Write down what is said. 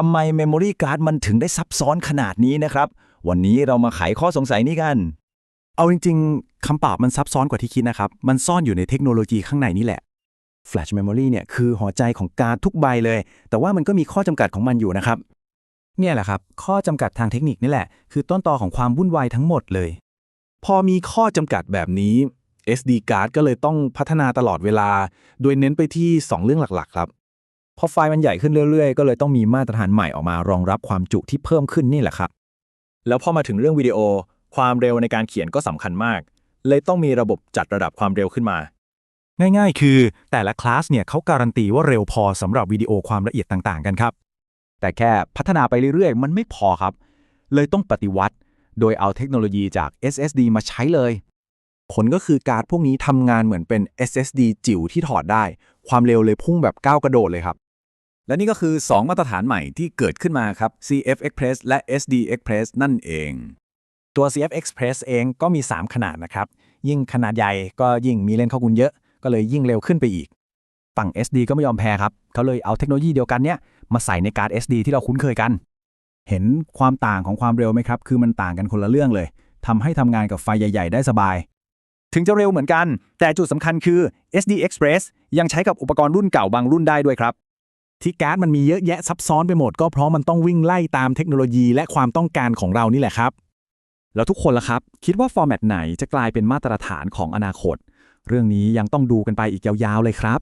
ทำไม Memory Card มันถึงได้ซับซ้อนขนาดนี้นะครับ วันนี้เรามาไขข้อสงสัยนี้กัน เอาจริง ๆคำตอบมันซับซ้อนกว่าที่คิดนะครับ มันซ่อนอยู่ในเทคโนโลยีข้างในนี่แหละ Flash Memory เนี่ยคือหัวใจของการดทุกใบเลย แต่ว่ามันก็มีข้อจำกัดของมันอยู่นะครับ เนี่ยแหละครับ ข้อจำกัดทางเทคนิคนี่แหละ คือต้นตอของความวุ่นวายทั้งหมดเลย พอมีข้อจำกัดแบบนี้ SD card ก็เลยต้องพัฒนาตลอดเวลา โดยเน้นไปที่ 2 เรื่องหลักๆ ครับ พอไฟล์มันใหญ่ขึ้นเรื่อยๆ ก็เลยต้องมีมาตรฐานใหม่ออกมารองรับความจุที่เพิ่มขึ้นนี่แหละครับ แล้วพอมาถึงเรื่องวิดีโอ ความเร็วในการเขียนก็สำคัญมาก เลยต้องมีระบบจัดระดับความเร็วขึ้นมา ง่ายๆ คือแต่ละคลาสเนี่ยเขาการันตีว่าเร็วพอสำหรับวิดีโอความละเอียดต่างๆ กันครับ แต่แค่พัฒนาไปเรื่อยๆ มันไม่พอครับ เลยต้องปฏิวัติ โดยเอาเทคโนโลยีจาก SSD มาใช้เลยผลก็คือการ์ดพวกนี้ทำงานเหมือนเป็น SSD จิ๋วที่ถอดได้ ความเร็วเลยพุ่งแบบก้าวกระโดดเลยครับ และนี่ก็คือ 2 มาตรฐานใหม่ที่เกิดขึ้นมาครับ CF Express และ SD Express นั่นเอง ตัว CF Express เองก็มี 3 ขนาดนะครับ ยิ่งขนาดใหญ่ก็ยิ่งมีเลนข้อมูลเยอะ ก็เลยยิ่งเร็วขึ้นไปอีก ฝั่ง SD ก็ไม่ยอมแพ้ครับ เขาเลยเอาเทคโนโลยีเดียวกันเนี้ยมาใส่ในการ์ด SD ที่เราคุ้นเคยกัน เห็นความต่างของความเร็วไหมครับ คือมันต่างกันคนละเรื่องเลยทำให้ทำงานกับไฟใหญ่ ๆ ได้สบาย ถึงจะเร็วเหมือนกัน แต่จุดสำคัญคือ SD Express ยังใช้กับอุปกรณ์รุ่นเก่าบางรุ่นได้ด้วยครับ ที่การ์ดมันมีเยอะแยะซับซ้อนไปหมด ก็เพราะมันต้องวิ่งไล่ตามเทคโนโลยีและความต้องการของเรานี่แหละครับ แล้วทุกคนล่ะครับ คิดว่าฟอร์แมตไหนจะกลายเป็นมาตรฐานของอนาคต เรื่องนี้ยังต้องดูกันไปอีกยาวๆเลยครับ